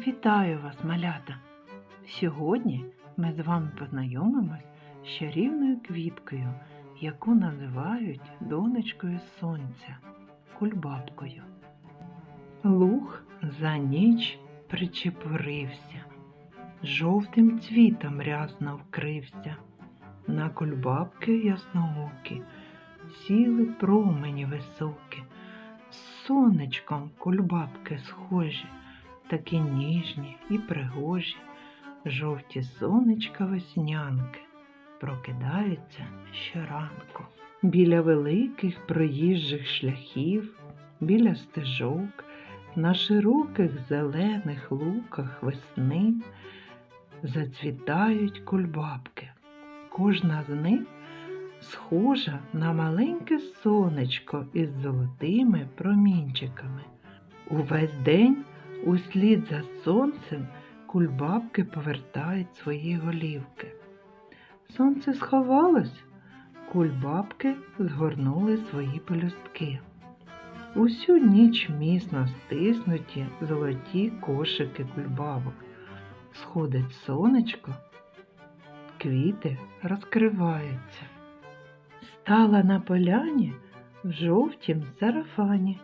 Вітаю вас, малята! Сьогодні ми з вами познайомимось з чарівною квіткою, яку називають донечкою сонця, кульбабкою. Луг за ніч причепурився, жовтим цвітом рясно вкрився. На кульбабки ясноокі сіли промені високі, сонечком кульбабки схожі такі ніжні і пригожі, жовті сонечка веснянки прокидаються щоранку. Біля великих проїжджих шляхів, біля стежок, на широких зелених луках весни зацвітають кульбабки. Кожна з них схожа на маленьке сонечко із золотими промінчиками. Увесь день Услід за сонцем кульбабки повертають свої голівки. Сонце сховалось, кульбабки згорнули свої пелюстки. Усю ніч міцно стиснуті золоті кошики кульбабок. Сходить сонечко, квіти розкриваються. Стала на поляні в жовтім сарафані,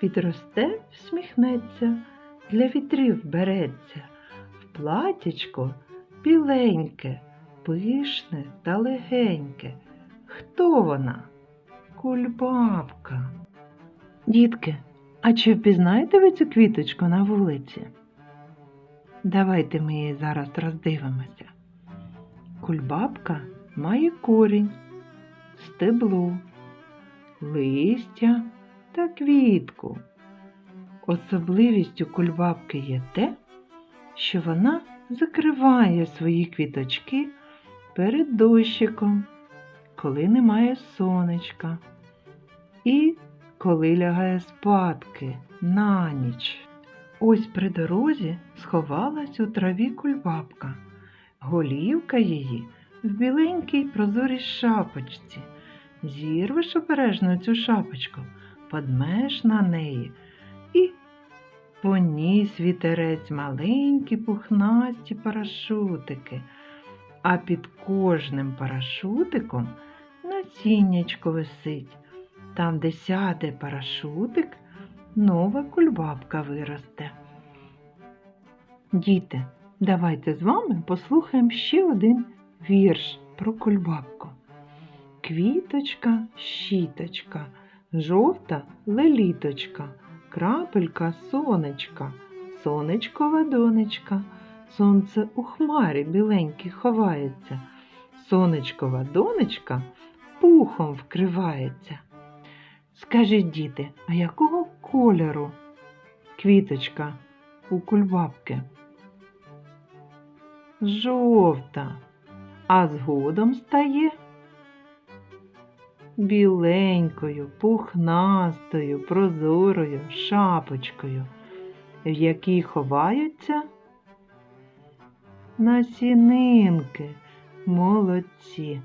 підросте, всміхнеться для вітрів береться, в платячко біленьке, пишне та легеньке. Хто вона? Кульбабка. Дітки, а чи впізнаєте ви цю квіточку на вулиці? Давайте ми її зараз роздивимося. Кульбабка має корінь, стебло, листя та квітку. Особливістю кульбабки є те, що вона закриває свої квіточки перед дощиком, коли немає сонечка, і коли лягає спадки на ніч. Ось при дорозі сховалась у траві кульбабка, голівка її в біленькій прозорій шапочці. Зірвеш обережно цю шапочку, подмеш на неї поніс вітерець маленькі пухнасті парашутики, а під кожним парашутиком насіннячко висить. Там, де сяде парашутик, нова кульбабка виросте. Діти, давайте з вами послухаємо ще один вірш про кульбабку. Квіточка, щіточка, жовта леліточка, крапелька сонечка, сонечкова донечка, сонце у хмарі біленькій ховається, сонечкова донечка пухом вкривається. Скажіть, діти, а якого кольору квіточка у кульбабки? Жовта, а згодом стає біленькою, пухнастою, прозорою шапочкою, в якій ховаються насінинки. Молодці.